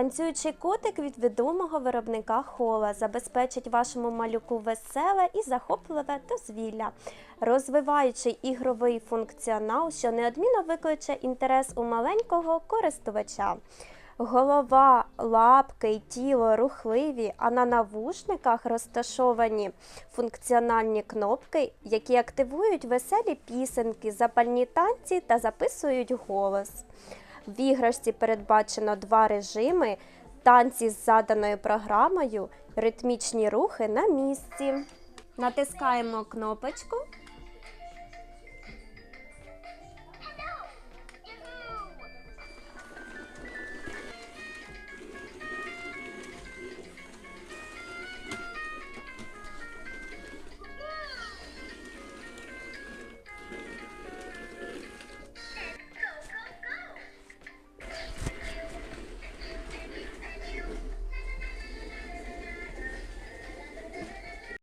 Танцюючий котик від відомого виробника Хола забезпечить вашому малюку веселе і захопливе дозвілля, розвиваючи ігровий функціонал, що неодмінно викличе інтерес у маленького користувача. Голова, лапки й тіло рухливі, а на навушниках розташовані функціональні кнопки, які активують веселі пісенки, запальні танці та записують голос. В іграшці передбачено два режими: танці з заданою програмою, ритмічні рухи на місці. Натискаємо кнопочку